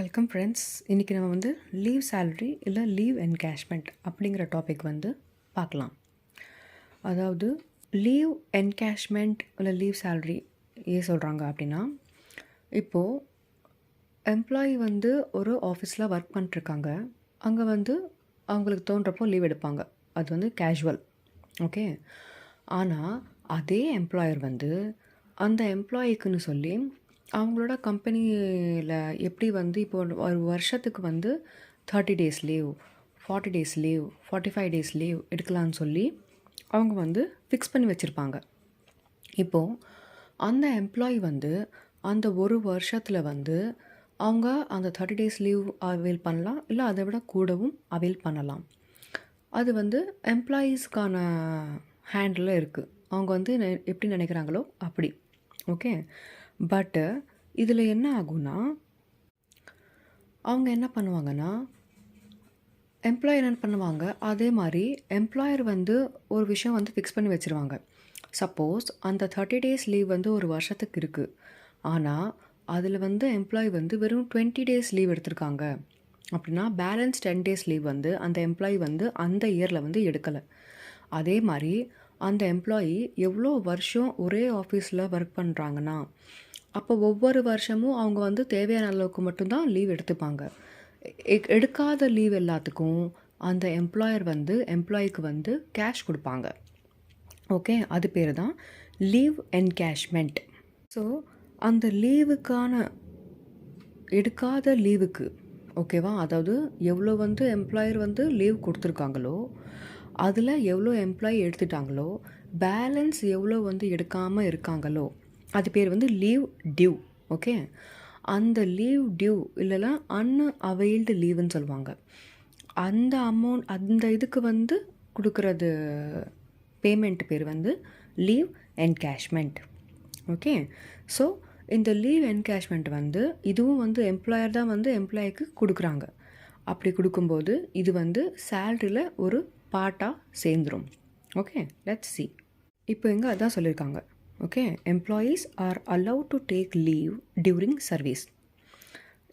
Welcome friends இன்றைக்கி நம்ம வந்து லீவ் சேலரி இல்லை லீவ் என்கேஷ்மெண்ட் அப்படிங்கிற டாபிக் வந்து பார்க்கலாம். அதாவது லீவ் என்கேஷ்மெண்ட் இல்லை லீவ் சேலரி ஏன் சொல்கிறாங்க அப்படின்னா இப்போது எம்ப்ளாயி வந்து ஒரு ஆஃபீஸில் ஒர்க் பண்ணிட்டுருக்காங்க. அங்கே வந்து அவங்களுக்கு தோன்றப்போ லீவ் எடுப்பாங்க. அது வந்து கேஷுவல் ஓகே ஆனால் அதே எம்ப்ளாயர் வந்து அந்த எம்ப்ளாயிக்குன்னு சொல்லி அவங்களோட கம்பெனியில் எப்படி வந்து இப்போ ஒரு வருஷத்துக்கு வந்து thirty days leave forty days leave forty five days leave எடுக்கலான்னு சொல்லி அவங்க வந்து ஃபிக்ஸ் பண்ணி வச்சுருப்பாங்க. இப்போது அந்த எம்ப்ளாயி வந்து அந்த ஒரு வருஷத்தில் வந்து அவங்க அந்த தேர்ட்டி டேஸ் லீவ் அவைல் பண்ணலாம் இல்லை அதை விட கூடவும் அவைல் பண்ணலாம். அது வந்து எம்ப்ளாயீஸ்க்கான ஹேண்டில் இருக்குது அவங்க வந்து நெ- எப்படி நினைக்கிறாங்களோ அப்படி. ஓகே பட்டு இதில் என்ன ஆகும்னா அவங்க என்ன பண்ணுவாங்கன்னா எம்ப்ளாயர் என்ன பண்ணுவாங்க அதே மாதிரி எம்ப்ளாயர் வந்து ஒரு விஷயம் வந்து ஃபிக்ஸ் பண்ணி வச்சுருவாங்க. சப்போஸ் அந்த தேர்ட்டி டேஸ் லீவ் வந்து ஒரு வருஷத்துக்கு இருக்குது ஆனால் அதில் வந்து எம்ப்ளாயி வந்து வெறும் டுவெண்ட்டி டேஸ் லீவ் எடுத்திருக்காங்க. அப்படின்னா பேலன்ஸ் டென் டேஸ் லீவ் வந்து அந்த எம்ப்ளாயி வந்து அந்த இயரில் வந்து எடுக்கலை. அதே மாதிரி அந்த எம்ப்ளாயி எவ்வளோ வருஷம் ஒரே ஆஃபீஸில் ஒர்க் பண்ணுறாங்கன்னா அப்போ ஒவ்வொரு வருஷமும் அவங்க வந்து தேவையான அளவுக்கு மட்டும்தான் லீவ் எடுத்துப்பாங்க. எடுக்காத லீவ் எல்லாத்துக்கும் அந்த எம்ப்ளாயர் வந்து எம்ப்ளாய்க்கு வந்து கேஷ் கொடுப்பாங்க. ஓகே அது பேர் தான் லீவ் என்கேஷ்மெண்ட் ஸோ அந்த லீவுக்கான எடுக்காத லீவுக்கு ஓகேவா அதாவது எவ்வளோ வந்து எம்ப்ளாயர் வந்து லீவ் கொடுத்துருக்காங்களோ அதில் எவ்வளோ எம்ப்ளாயி எடுத்துட்டாங்களோ பேலன்ஸ் எவ்வளோ வந்து எடுக்காமல் இருக்காங்களோ அது பேர் வந்து லீவ் டியூ ஓகே அந்த லீவ் டியூ இல்லைனா அன் அவைல்டு லீவுன்னு சொல்லுவாங்க. அந்த அமௌண்ட் அந்த இதுக்கு வந்து கொடுக்குறது பேமெண்ட் பேர் வந்து லீவ் என்கேஷ்மெண்ட் ஓகே ஸோ இந்த லீவ் என்கேஷ்மெண்ட் வந்து இதுவும் வந்து எம்ப்ளாயர் தான் வந்து எம்ப்ளாய்க்கு கொடுக்குறாங்க. அப்படி கொடுக்கும்போது இது வந்து சேல்ரியில் ஒரு பார்ட்டாக சேர்ந்துரும் ஓகே லெட்ஸ் சி இப்போ இங்கே அதான் சொல்லியிருக்காங்க. Okay employees are allowed to take leave during service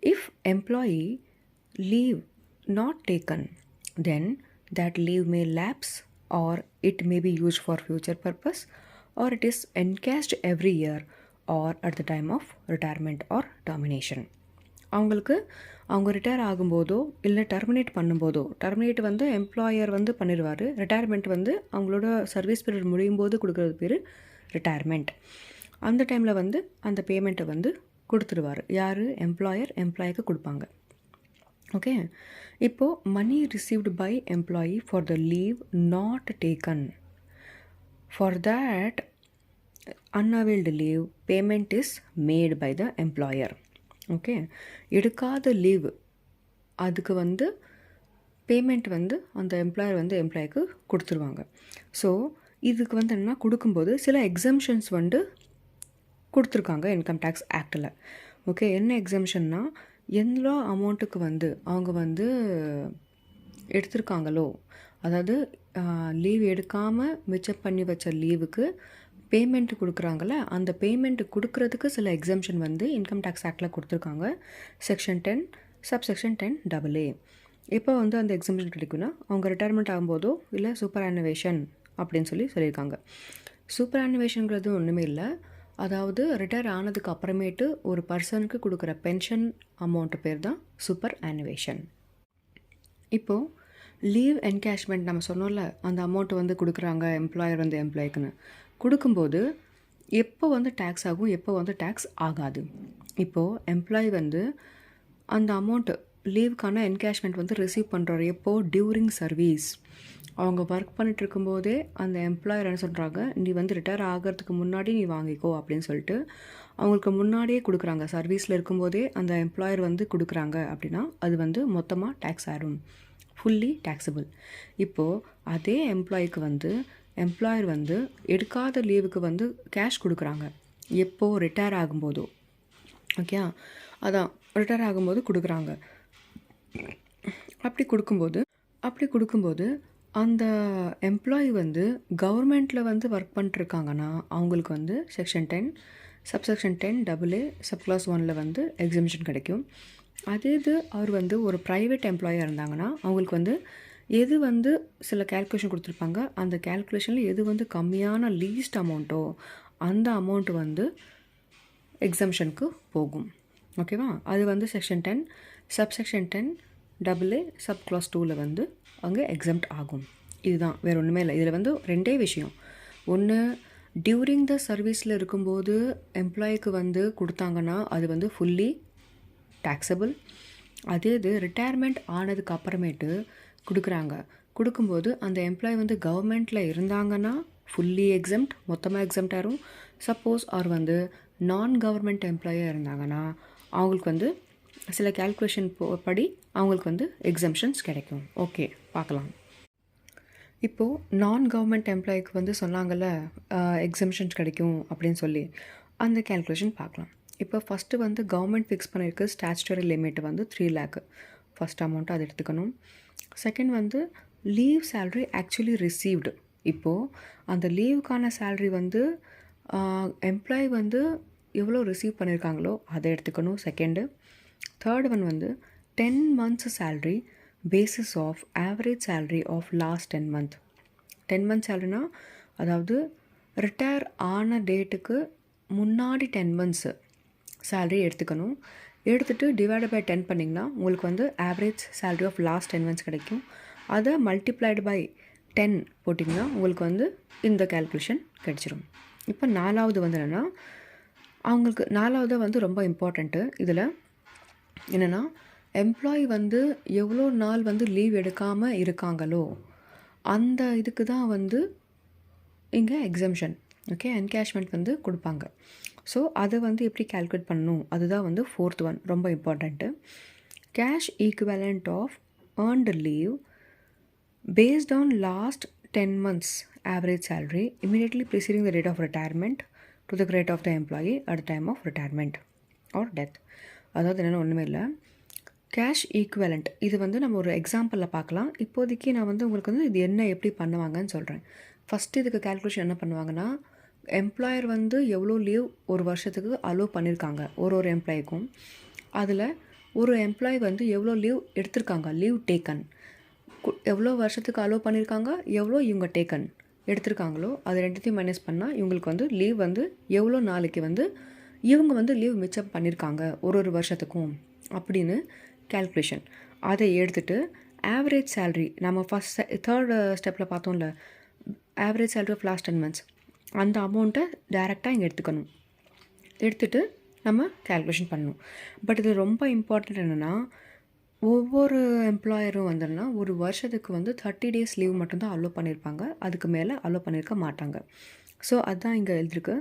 If employee leave not taken, then that leave may lapse or it may be used for future purpose or it is encashed every year or at the time of retirement or termination. அவங்களுக்கு அவங்க retire ஆகும்போதோ இல்லை terminate பண்ணும்போதோ terminate வந்து employer வந்து பண்ணிடுவார் retirement வந்து அவங்களோட சர்வீஸ் பீரியட் முடியும் போது கொடுக்குறது பேர் ரிட்டையர்மெண்ட் அந்த டைமில் வந்து அந்த பேமெண்ட்டை வந்து கொடுத்துருவார். யார்? எம்ப்ளாயர் எம்ப்ளாய்க்கு கொடுப்பாங்க. ஓகே இப்போது money received by employee for the leave not taken for that unavailed leave payment is made by the employer okay எடுக்காத லீவ் அதுக்கு வந்து பேமெண்ட் வந்து அந்த எம்ப்ளாயர் வந்து எம்ப்ளாய்க்கு கொடுத்துருவாங்க. ஸோ இதுக்கு வந்து என்னென்னா கொடுக்கும்போது சில எக்ஸம்ஷன்ஸ் வந்து கொடுத்துருக்காங்க இன்கம் டேக்ஸ் ஆக்டில் ஓகே என்ன எக்ஸம்ஷன்னா எந்த அமௌண்ட்டுக்கு வந்து அவங்க வந்து எடுத்திருக்காங்களோ அதாவது லீவ் எடுக்காமல் மிச்சம் பண்ணி வச்ச லீவுக்கு பேமெண்ட் கொடுக்குறாங்கள அந்த பேமெண்ட் கொடுக்கறதுக்கு சில எக்ஸம்ஷன் வந்து இன்கம் டேக்ஸ் ஆக்டில் கொடுத்துருக்காங்க. Section ten sub section ten double A எப்போ வந்து அந்த எக்ஸம்ஷன் கிடைக்குன்னா அவங்க ரிட்டையர்மெண்ட் ஆகும்போதோ இல்லை சூப்பர் அனிவேஷன் அப்படின்னு சொல்லி சொல்லியிருக்காங்க. சூப்பர் ஆனிவேஷனுங்கிறது ஒன்றுமே இல்லை. அதாவது ரிட்டையர் ஆனதுக்கு அப்புறமேட்டு ஒரு பர்சனுக்கு கொடுக்குற பென்ஷன் அமௌண்ட்டு பேர் தான் சூப்பர் அனிவேஷன் இப்போது லீவ் என்கேஷ்மெண்ட் நம்ம சொன்னோம்ல அந்த அமௌண்ட்டு வந்து கொடுக்குறாங்க எம்ப்ளாயர் வந்து எம்ப்ளாய்க்குன்னு கொடுக்கும்போது எப்போ வந்து டேக்ஸ் ஆகும் எப்போ வந்து டேக்ஸ் ஆகாது. இப்போது எம்ப்ளாயி வந்து அந்த அமௌண்ட்டு லீவுக்கான என்கேஷ்மெண்ட் வந்து ரிசீவ் பண்ணுறாரு எப்போது டியூரிங் சர்வீஸ் அவங்க ஒர்க் பண்ணிட்டு இருக்கும்போதே அந்த எம்ப்ளாயர் என்ன சொல்கிறாங்க நீ வந்து ரிட்டையர் ஆகிறதுக்கு முன்னாடி நீ வாங்கிக்கோ அப்படின்னு சொல்லிட்டு அவங்களுக்கு முன்னாடியே கொடுக்குறாங்க. சர்வீஸில் இருக்கும்போதே அந்த எம்ப்ளாயர் வந்து கொடுக்குறாங்க அப்படின்னா அது வந்து மொத்தமாக டேக்ஸ் ஆயிடும் ஃபுல்லி டேக்ஸபிள் இப்போது அதே எம்ப்ளாய்க்கு வந்து எம்ப்ளாயர் வந்து எடுக்காத லீவுக்கு வந்து கேஷ் கொடுக்குறாங்க. எப்போ ரிட்டையர் ஆகும்போதோ. ஓகே அதான். ரிட்டையர் ஆகும்போது கொடுக்குறாங்க. அப்படி கொடுக்கும்போது அப்படி கொடுக்கும்போது அந்த எம்ப்ளாயி வந்து கவர்மெண்ட்டில் வந்து ஒர்க் பண்ணிட்டுருக்காங்கன்னா அவங்களுக்கு வந்து section ten subsection ten double A sub clause ஒனில் வந்து எக்ஸிபிஷன் கிடைக்கும். அதே இது அவர் வந்து ஒரு ப்ரைவேட் எம்ப்ளாயாக இருந்தாங்கன்னா அவங்களுக்கு வந்து எது வந்து சில கேல்குலேஷன் கொடுத்துருப்பாங்க அந்த கேல்குலேஷனில் எது வந்து கம்மியான லீஸ்ட் அமௌண்ட்டோ அந்த அமௌண்ட் வந்து எக்ஸம்ஷனுக்கு போகும். ஓகேவா அது வந்து section ten subsection ten double A sub clause டூவில் வந்து அங்கே எக்ஸம்ட் ஆகும். இதுதான். வேறு ஒன்றுமே இல்லை. இதில் வந்து ரெண்டே விஷயம். ஒன்று டியூரிங் த சர்வீஸில் இருக்கும்போது எம்ப்ளாய்க்கு வந்து கொடுத்தாங்கன்னா அது வந்து ஃபுல்லி டேக்ஸபிள் அதே இது ரிட்டையர்மெண்ட் ஆனதுக்கு அப்புறமேட்டு கொடுக்குறாங்க. கொடுக்கும்போது அந்த எம்ப்ளாய் வந்து கவர்மெண்ட்டில் இருந்தாங்கன்னா ஃபுல்லி எக்ஸம்ட் மொத்தமாக எக்ஸம்ட் ஆகும் சப்போஸ் அவர் வந்து நான் கவர்மெண்ட் எம்ப்ளாயாக இருந்தாங்கன்னா அவங்களுக்கு வந்து சில கேல்குலேஷன் படி அவங்களுக்கு வந்து எக்ஸம்ஷன்ஸ் கிடைக்கும். ஓகே பார்க்கலாம். இப்போது நான் கவர்மெண்ட் எம்ப்ளாய்க்கு வந்து சொன்னாங்கள்ல எக்ஸம்ஷன்ஸ் கிடைக்கும் அப்படின்னு சொல்லி அந்த கேல்குலேஷன் பார்க்கலாம். இப்போ ஃபஸ்ட்டு வந்து கவர்மெண்ட் ஃபிக்ஸ் பண்ணியிருக்கு ஸ்டாச்சுட்டரி லிமிட் வந்து த்ரீ லேக்கு ஃபஸ்ட் அமௌண்ட்டு அது எடுத்துக்கணும். செகண்ட் வந்து லீவ் சேல்ரி ஆக்சுவலி ரிசீவ்டு இப்போது அந்த லீவுக்கான சேல்ரி வந்து எம்ப்ளாய் வந்து எவ்வளோ ரிசீவ் பண்ணியிருக்காங்களோ அதை எடுத்துக்கணும் செகண்டு தேர்ட் ஒன் வந்து ten months salary basis of average salary of last ten month ten month சேலரினா அதாவது ரிட்டையர் ஆன டேட்டுக்கு முன்னாடி டென் மந்த்ஸு சேல்ரி எடுத்துக்கணும். எடுத்துகிட்டு டிவைட் பை டென் பண்ணிங்கன்னா உங்களுக்கு வந்து average salary of last ten months கிடைக்கும். அதை மல்டிப்ளைடு பை டென் போட்டிங்கன்னா உங்களுக்கு வந்து இந்த கேல்குலேஷன் கிடச்சிரும். இப்போ நாலாவது வந்து என்னென்னா அவங்களுக்கு நாலாவது வந்து ரொம்ப இம்பார்ட்டண்ட்டு இதில் என்னென்னா எம்ப்ளாயி வந்து எவ்வளோ நாள் வந்து லீவ் எடுக்காமல் இருக்காங்களோ அந்த இதுக்கு தான் வந்து இங்கே எக்ஸம்ஷன் ஓகே என்கேஷ்மெண்ட் வந்து கொடுப்பாங்க. ஸோ அதை வந்து எப்படி கால்குலேட் பண்ணணும்? அதுதான் வந்து ஃபோர்த் ஒன் ரொம்ப important cash equivalent of earned leave based on last ten months average salary immediately preceding the date of retirement to the credit of the employee at time of retirement or death அதாவது என்னென்னு ஒன்றுமே இல்லை. Cash equivalent இது வந்து நம்ம ஒரு எக்ஸாம்பிளில் பார்க்கலாம். இப்போதைக்கு நான் வந்து உங்களுக்கு வந்து இது என்ன எப்படி பண்ணுவாங்கன்னு சொல்கிறேன் ஃபஸ்ட்டு இதுக்கு கேல்குலேஷன் என்ன பண்ணுவாங்கன்னா எம்ப்ளாயர் வந்து எவ்வளோ லீவ் ஒரு வருஷத்துக்கு அலோவ் பண்ணியிருக்காங்க ஒரு ஒரு எம்ப்ளாய்க்கும் அதில் ஒரு எம்ப்ளாயி வந்து எவ்வளோ லீவ் எடுத்திருக்காங்க லீவ் டேக்கன் எவ்வளோ வருஷத்துக்கு அலோவ் பண்ணியிருக்காங்க எவ்வளோ இவங்க டேக்கன் எடுத்திருக்காங்களோ அது ரெண்டுத்தையும் மைனஸ் பண்ணால் இவங்களுக்கு வந்து லீவ் வந்து எவ்வளோ நாளைக்கு வந்து இவங்க வந்து லீவ் மிச்சம் பண்ணியிருக்காங்க ஒரு ஒரு வருஷத்துக்கும் அப்படின்னு கேல்குலேஷன் அதை எடுத்துகிட்டு ஆவரேஜ் சேல்ரி நம்ம ஃபஸ்ட் தேர்ட் ஸ்டெப்பில் பார்த்தோம்ல average salary of last ten months அந்த அமௌண்ட்டை டேரெக்டாக இங்கே எடுத்துக்கணும். எடுத்துகிட்டு நம்ம கேல்குலேஷன் பண்ணணும். பட் இது ரொம்ப இம்பார்ட்டண்ட் என்னென்னா ஒவ்வொரு எம்ப்ளாயரும் வந்துன்னா ஒரு வருஷத்துக்கு வந்து தேர்ட்டி டேஸ் லீவ் மட்டும்தான் அலோவ் பண்ணியிருப்பாங்க அதுக்கு மேலே அலோவ் பண்ணியிருக்க மாட்டாங்க. ஸோ அதுதான் இங்கே எழுதிருக்கு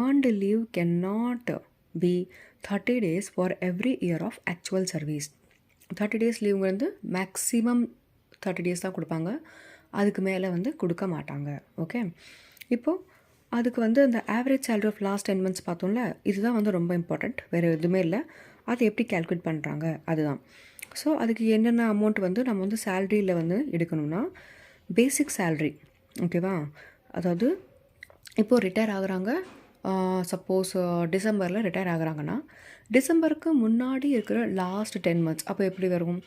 earned leave can not be thirty days for every year of actual service thirty days லீவுங்கிறது வந்து மேக்ஸிமம் தேர்ட்டி டேஸ் தான் கொடுப்பாங்க. அதுக்கு மேலே வந்து கொடுக்க மாட்டாங்க. ஓகே இப்போது அதுக்கு வந்து அந்த average salary of last ten months பார்த்தோம்ல இதுதான் வந்து ரொம்ப இம்பார்ட்டண்ட் வேறு எதுவுமே இல்லை. அதை எப்படி கேல்குலேட் பண்ணுறாங்க அதுதான். ஸோ அதுக்கு என்னென்ன அமௌண்ட் வந்து நம்ம வந்து சேல்ரியில் வந்து எடுக்கணும்னா பேசிக் சேல்ரி ஓகேவா அதாவது இப்போது ரிட்டையர் ஆகுறாங்க. சப்போஸ் டிசம்பரில் ரிட்டையர் ஆகுறாங்கன்னா டிசம்பருக்கு முன்னாடி இருக்கிற லாஸ்ட் டென் மந்த்ஸ் அப்போ எப்படி வரும்?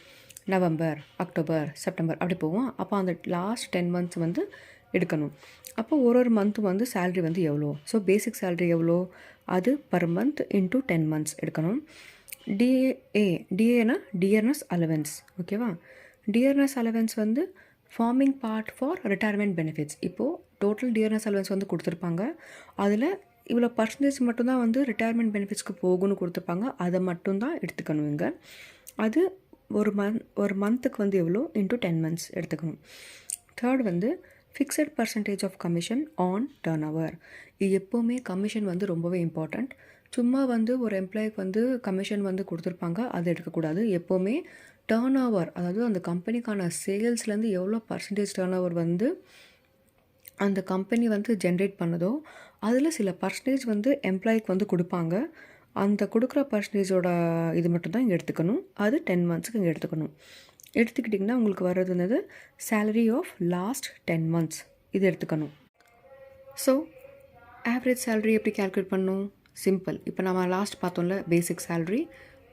நவம்பர் அக்டோபர் செப்டம்பர் அப்படி போவோம் அப்போ அந்த லாஸ்ட் டென் மந்த்ஸ் வந்து எடுக்கணும். அப்போ ஒரு ஒரு மந்த்து வந்து சேல்ரி வந்து எவ்வளோ? ஸோ பேசிக் சேல்ரி எவ்வளோ? அது per month into ten months எடுக்கணும். டிஏ டிஏனா டியர்னஸ் அலவன்ஸ் ஓகேவா டியர்னஸ் அலவன்ஸ் வந்து forming part for retirement benefits இப்போது டோட்டல் டியர்னஸ் அலவன்ஸ் வந்து கொடுத்துருப்பாங்க. அதில் இவ்வளோ பர்சன்டேஜ் மட்டும்தான் வந்து ரிட்டையர்மெண்ட் பெனிஃபிட்ஸ்க்கு போகும்னு கொடுத்துருப்பாங்க. அதை மட்டும்தான் எடுத்துக்கணும் இங்கே அது ஒரு மந்த் ஒரு மந்த்துக்கு வந்து எவ்வளோ? இன்ட்டு டென் மந்த்ஸ் எடுத்துக்கணும். தேர்ட் வந்து fixed percentage of commission on turnover இது எப்போவுமே கமிஷன் வந்து ரொம்பவே இம்பார்ட்டண்ட் சும்மா வந்து ஒரு எம்ப்ளாய்க்கு வந்து கமிஷன் வந்து கொடுத்துருப்பாங்க. அதை எடுக்கக்கூடாது. எப்போவுமே டேர்ன் ஓவர் அதாவது அந்த கம்பெனிக்கான சேல்ஸ்லேருந்து எவ்வளோ பர்சன்டேஜ் டேர்ன் ஓவர் வந்து அந்த கம்பெனி வந்து ஜென்ரேட் பண்ணுதோ அதில் சில பர்சன்டேஜ் வந்து எம்ப்ளாய்க்கு வந்து கொடுப்பாங்க. அந்த கொடுக்குற பர்சன்டேஜோட இது மட்டும்தான் இங்கே எடுத்துக்கணும். அது டென் மந்த்ஸுக்கு இங்கே எடுத்துக்கணும். எடுத்துக்கிட்டிங்கன்னா உங்களுக்கு வர்றது என்னது? Salary of last ten months இது எடுத்துக்கணும். ஸோ ஆவரேஜ் சேலரி எப்படி கேல்குலேட் பண்ணும் சிம்பிள் இப்போ நம்ம லாஸ்ட் பார்த்தோம்ல basic salary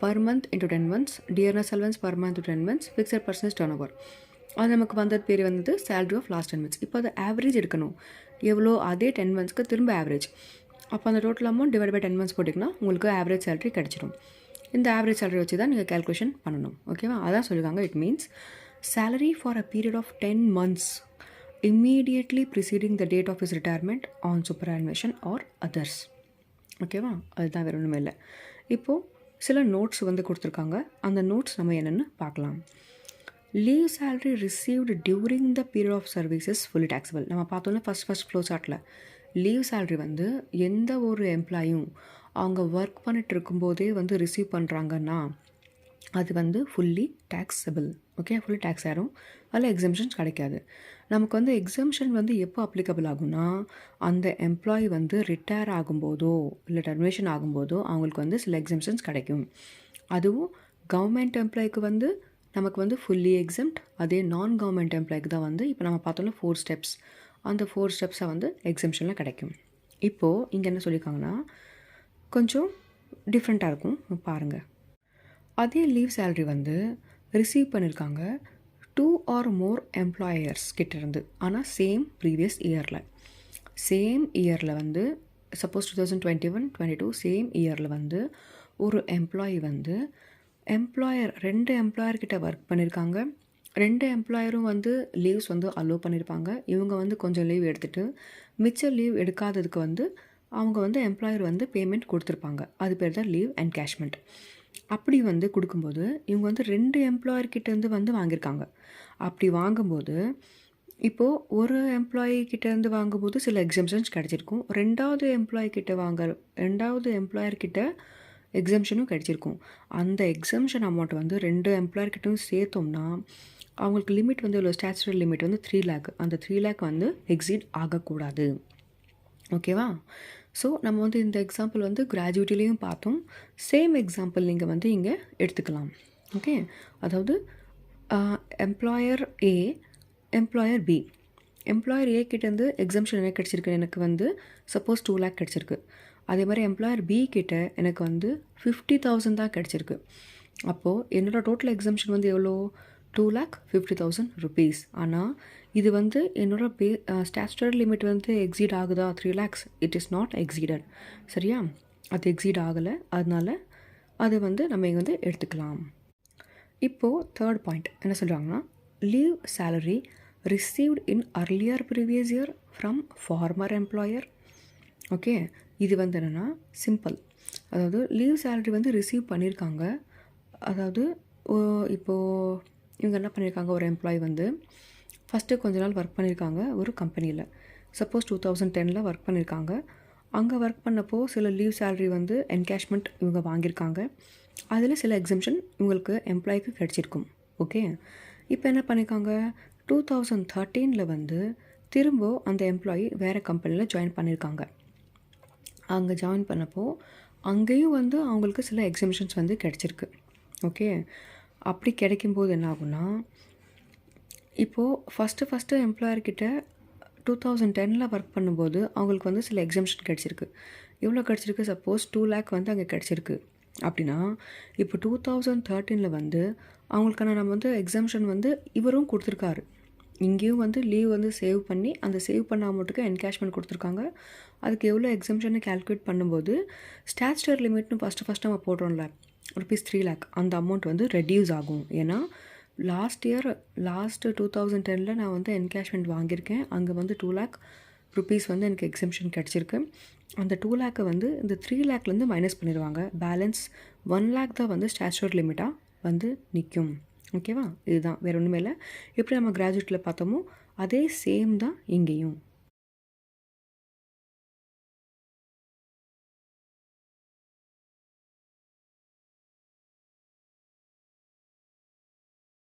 per month into ten months dearness allowance per month ten months fixed percentage turnover அது நமக்கு வந்தது பேர் வந்து salary of last ten months இப்போ அது ஆவரேஜ் எடுக்கணும். எவ்வளோ? அதே டென் மந்த்ஸ்க்கு திரும்ப ஆவரேஜ் அப்போ அந்த total amount divide by ten months போட்டிங்கன்னா உங்களுக்கு ஆவரேஜ் சேலரி கிடச்சிடும். இந்த ஆவரேஜ் சேலரி வச்சு தான் நீங்கள் கேல்குலேஷன் பண்ணணும். ஓகேவா அதான் சொல்லியிருக்காங்க. It means salary for a period of ten months immediately preceding the date of his retirement on superannuation or others ஓகேவா அதுதான் வேறு ஒன்றுமே இல்லை. இப்போது சில நோட்ஸ் வந்து கொடுத்துருக்காங்க. அந்த நோட்ஸ் நம்ம என்னென்னு பார்க்கலாம். Leave salary received during the period of services fully taxable நம்ம பார்த்தோன்னா ஃபஸ்ட் ஃபஸ்ட் ஃப்ளோ சார்ட்டில் லீவ் சேலரி வந்து எந்த ஒரு எம்ப்ளாயும் அவங்க ஒர்க் பண்ணிட்டு இருக்கும்போதே வந்து ரிசீவ் பண்ணுறாங்கன்னா அது வந்து fully taxable okay fully tax ஆயிரும். அதில் எக்ஸம்ஷன்ஸ் கிடைக்காது. நமக்கு வந்து எக்ஸம்ஷன் வந்து எப்போ அப்ளிகபிள் ஆகும்னா அந்த எம்ப்ளாயி வந்து ரிட்டையர் ஆகும்போதோ இல்லை டெர்மினேஷன் ஆகும்போதோ அவங்களுக்கு வந்து சில எக்ஸம்ஷன்ஸ் கிடைக்கும். அதுவும் கவர்மெண்ட் எம்ப்ளாய்க்கு வந்து நமக்கு வந்து ஃபுல்லி எக்ஸம்ட் அதே நான் கவர்மெண்ட் எம்ப்ளாய்க்கு தான் வந்து இப்போ நம்ம பார்த்தோம்னா ஃபோர் ஸ்டெப்ஸ் அந்த ஃபோர் ஸ்டெப்ஸை வந்து எக்ஸம்ஷனில் கிடைக்கும். இப்போது இங்கே என்ன சொல்லியிருக்காங்கன்னா கொஞ்சம் டிஃப்ரெண்ட்டாக இருக்கும். பாருங்கள் அதே லீவ் சேலரி வந்து ரிசீவ் பண்ணியிருக்காங்க டூ ஆர் மோர் எம்ப்ளாயர்ஸ் கிட்டேருந்து ஆனால் சேம் ப்ரீவியஸ் இயரில் சேம் இயரில் வந்து suppose two thousand twenty one twenty two same இயரில் வந்து ஒரு எம்ப்ளாயி வந்து எம்ப்ளாயர் ரெண்டு எம்ப்ளாயர்கிட்ட ஒர்க் பண்ணியிருக்காங்க ரெண்டு எம்ப்ளாயரும் வந்து லீவ்ஸ் வந்து அலோவ் பண்ணியிருப்பாங்க இவங்க வந்து கொஞ்சம் லீவ் எடுத்துகிட்டு மிச்ச லீவ் எடுக்காததுக்கு வந்து அவங்க வந்து எம்ப்ளாயர் வந்து பேமெண்ட் கொடுத்துருப்பாங்க. அது பேர் தான் லீவ் அண்ட் கேஷ்மெண்ட் அப்படி வந்து கொடுக்கும்போது இவங்க வந்து ரெண்டு எம்ப்ளாயர்கிட்டேருந்து வந்து வாங்கியிருக்காங்க. அப்படி வாங்கும்போது இப்போது ஒரு எம்ப்ளாயிக்கிட்டேருந்து வாங்கும்போது சில எக்ஸம்ஷன்ஸ் கிடச்சிருக்கும். ரெண்டாவது எம்ப்ளாய்கிட்ட வாங்க ரெண்டாவது எம்ப்ளாயர்கிட்ட எக்ஸம்ஷனும் கிடச்சிருக்கும். அந்த எக்ஸம்ஷன் அமௌண்ட் வந்து ரெண்டு எம்ப்ளாயர்கிட்டையும் சேர்த்தோம்னா அவங்களுக்கு லிமிட் வந்து இவ்வளோ ஸ்டாச்சுரல் லிமிட் வந்து த்ரீ லேக் அந்த த்ரீ லேக் வந்து எக்ஸிட் ஆகக்கூடாது. ஓகேவா ஸோ நம்ம வந்து இந்த எக்ஸாம்பிள் வந்து கிராஜுவேட்டிலையும் பார்த்தோம். சேம் எக்ஸாம்பிள் நீங்கள் வந்து இங்கே எடுத்துக்கலாம். ஓகே அதாவது employer A employer B employer A கிட்டேருந்து எக்ஸம்ஷன் என்ன கிடச்சிருக்கு? எனக்கு வந்து சப்போஸ் டூ லேக் கிடச்சிருக்கு. அதே மாதிரி எம்ப்ளாயர் பி கிட்ட எனக்கு வந்து ஃபிஃப்டி தௌசண்ட் தான் கிடச்சிருக்கு. அப்போது என்னோடய டோட்டல் எக்ஸம்ஷன் வந்து எவ்வளோ? Two lakh fifty thousand rupees ஆனால் இது வந்து என்னோடய பே ஸ்டாச்சுரரி லிமிட் வந்து எக்ஸீட் ஆகுதா? Three lakhs it is not exceeded சரியா? அது எக்ஸீட் ஆகலை. அதனால அதை வந்து நம்ம இங்கே வந்து எடுத்துக்கலாம். இப்போது தேர்ட் பாயிண்ட் என்ன சொல்கிறாங்கன்னா leave salary received in earlier previous year from former employer okay? இது வந்து என்னென்னா சிம்பிள் அதாவது லீவ் சேலரி வந்து ரிசீவ் பண்ணியிருக்காங்க அதாவது இப்போது இவங்க என்ன பண்ணியிருக்காங்க ஒரு எம்ப்ளாயி வந்து ஃபஸ்ட்டு கொஞ்ச நாள் ஒர்க் பண்ணியிருக்காங்க ஒரு கம்பெனியில் சப்போஸ் டூ தௌசண்ட் டெனில் ஒர்க் பண்ணியிருக்காங்க அங்கே ஒர்க் பண்ணப்போ சில லீவ் சேலரி வந்து என்கேஷ்மெண்ட் இவங்க வாங்கியிருக்காங்க அதில் சில எக்ஸம்ஷன் இவங்களுக்கு எம்ப்ளாய்க்கு கிடச்சிருக்கும். ஓகே? இப்போ என்ன பண்ணியிருக்காங்க டூ தௌசண்ட் தேர்ட்டீனில் வந்து திரும்ப அந்த எம்ப்ளாயி வேறு கம்பெனியில் ஜாயின் பண்ணியிருக்காங்க அங்கே ஜாயின் பண்ணப்போ அங்கேயும் வந்து அவங்களுக்கு சில எக்ஸம்ஷன்ஸ் வந்து கிடச்சிருக்கு. ஓகே அப்படி கிடைக்கும்போது என்ன ஆகும்னா இப்போது ஃபஸ்ட்டு ஃபஸ்ட்டு எம்ப்ளாயர்கிட்ட டூ தௌசண்ட் டெனில் ஒர்க் பண்ணும்போது அவங்களுக்கு வந்து சில எக்ஸம்ஷன் கிடச்சிருக்கு. எவ்வளோ கிடச்சிருக்கு? சப்போஸ் டூ லேக் வந்து அங்கே கிடச்சிருக்கு. அப்படின்னா இப்போ டூ தௌசண்ட் தேர்ட்டீனில் வந்து அவங்களுக்கான நம்ம வந்து எக்ஸம்ஷன் வந்து இவரும் கொடுத்துருக்காரு. இங்கேயும் வந்து லீவ் வந்து சேவ் பண்ணி அந்த சேவ் பண்ண அமௌண்ட்டுக்கு என்கேஷ்மெண்ட் கொடுத்துருக்காங்க. அதுக்கு எவ்வளோ எக்ஸம்ஷனை கால்குலேட் பண்ணும்போது ஸ்டாச்சுரரி லிமிட்னு ஃபஸ்ட்டு ஃபஸ்ட்டு நம்ம போடுறோம்ல ருபீஸ் த்ரீ லேக் அந்த அமௌண்ட் வந்து ரெடியூஸ் ஆகும். ஏன்னா last year last two thousand டெனில் நான் வந்து என்கேஷ்மெண்ட் வாங்கியிருக்கேன். அங்கே வந்து டூ லேக் ருபீஸ் வந்து எனக்கு எக்ஸம்ஷன் கிடச்சிருக்கு. அந்த டூ லேக்கை வந்து இந்த த்ரீ லேக்லேருந்து மைனஸ் பண்ணிடுவாங்க. பேலன்ஸ் ஒன் லேக் தான் வந்து ஸ்டாச்சுவர் லிமிட்டாக வந்து நிற்கும் ஓகேவா? இதுதான். வேறு ஒன்றுமே இல்லை. எப்படி நம்ம கிராஜுவேட்டில் பார்த்தோமோ அதே சேம் தான் இங்கேயும்.